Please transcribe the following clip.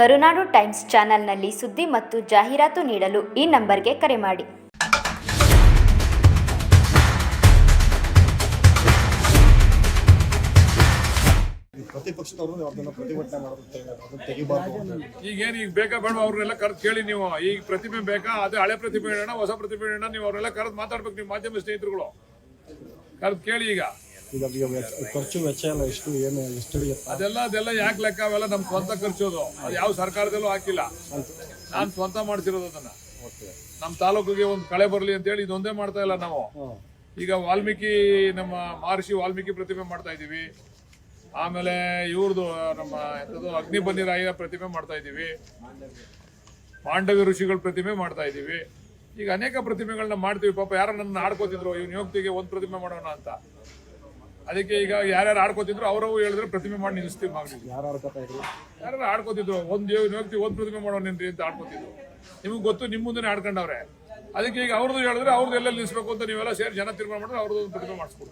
ಕರುನಾಡು times ಚಾನೆಲ್ನಲ್ಲಿ ಸುದ್ದಿ ಮತ್ತು ಜಾಹೀರಾತು ನೀಡಲು ಈ ನಂಬರ್ಗೆ ಕರೆ ಮಾಡಿ. ಈ ಪ್ರತಿಪಕ್ಷದವರು ಅದನ್ನ ಪ್ರತಿಭಟನೆ ಮಾಡೋದಕ್ಕೆ ಅದನ್ನ ತೆಗಿಬಾರ್ದು ಅಂತ. ಹೇಳಿ. ಈಗೇನು ಈಗ ಬೇಕಾ ಬೇಡ ಅವ್ರನ್ನೆಲ್ಲ ಕರೆದು ಕೇಳಿ ನೀವು. ಈಗ ಪ್ರತಿಮೆ ಬೇಕಾ? ಅದೇ ಹಳೆ ಪ್ರತಿಮೆ ಹೇಳೋಣ ಹೊಸ ಪ್ರತಿಮೆ ಹೇಳೋಣ ನೀವು ಅವ್ರನ್ನೆಲ್ಲ ಕರೆದು ಮಾತಾಡ್ಬೇಕು ನೀವು ಮಾಧ್ಯಮ ಸ್ನೇಹಿತರುಗಳು. ಕರೆದು ಕೇಳಿ ಈಗ. ಈಗ ಖರ್ಚು ವೆಚ್ಚ ಎಲ್ಲ ಎಷ್ಟು ಏನು ಎಷ್ಟು ಹಿಡಿಯುತ್ತೆ? ಅದೆಲ್ಲ ಅದೆಲ್ಲ ಯಾಕೆ ಲೆಕ್ಕ ಅವೆಲ್ಲ ನಮ್ ಸ್ವಂತ ಖರ್ಚೋದು. ಅದು ಯಾವ ಸರ್ಕಾರದಲ್ಲೂ ಹಾಕಿಲ್ಲ. ನಾನು ಸ್ವಂತ ಮಾಡ್ತಿರೋದು ಅದನ್ನ. ನಮ್ಮ ತಾಲೂಕಿಗೆ ಒಂದು ಕಳೆ ಬರಲಿ ಅಂತೇಳಿ ಇದೊಂದೇ ಮಾಡ್ತಾ ಇಲ್ಲ ನಾವು. ಈಗ ವಾಲ್ಮೀಕಿ ನಮ್ಮ ಮಹರ್ಷಿ ವಾಲ್ಮೀಕಿ ಪ್ರತಿಮೆ ಮಾಡ್ತಾ ಇದೀವಿ ಆಮೇಲೆ ಇವ್ರದ್ದು ನಮ್ಮ ಎಂಥದ್ದು ಅಗ್ನಿಬನ್ನಿರಾಯ ಪ್ರತಿಮೆ ಮಾಡ್ತಾ ಇದೀವಿ ಪಾಂಡವಿ ಋಷಿಗಳ ಪ್ರತಿಮೆ ಮಾಡ್ತಾ ಇದೀವಿ ಈಗ ಅನೇಕ ಪ್ರತಿಮೆಗಳನ್ನ ಮಾಡ್ತೀವಿ. ಪಾಪ ಯಾರು ನನ್ನ ಆಡ್ಕೋತಿದ್ರು ಇವ್ನ ಯೋಗ್ತಿಗೆ ಒಂದು ಪ್ರತಿಮೆ ಮಾಡೋಣ ಅಂತ. ಅದಕ್ಕೆ ಈಗ ಯಾರ್ಯಾರು ಆಡ್ಕೋತಿದ್ರು ಅವರವು ಹೇಳಿದ್ರೆ ಪ್ರತಿಮೆ ಮಾಡಿ ನಿಲ್ಲಿಸ್ತೀವಿ ಮಾಡಿ ಯಾರು ಆಡ್ಕೊತಾ ಇದ್ರು? ಯಾರು ಆಡ್ಕೋತಿದ್ರು? ಒಂದು ವ್ಯಕ್ತಿ ಒಂದು ಪ್ರತಿಮೆ ಮಾಡೋನೇನ್ರಿ ಅಂತ ಆಡ್ಕೋತಿದ್ರು. ನಿಮ್ಗೆ ಗೊತ್ತು ನಿಮ್ಮ ಮುಂದೆ ಆಡ್ಕೊಂಡವ್ರೆ. ಅದಕ್ಕೆ ಈಗ ಅವ್ರದ್ದು ಹೇಳಿದ್ರೆ ಅವ್ರದ್ದು ಎಲ್ಲ ನಿಲ್ಲಿಸ್ಬೇಕು ಅಂತ ನೀವೆಲ್ಲ ಸೇರಿ ಜನ ತೀರ್ಮಾನ ಮಾಡಿದ್ರೆ ಅವ್ರದ್ದು ಒಂದು ಪ್ರತಿಮೆ ಮಾಡಿಸ್ಕೊಡ್ತೀವಿ.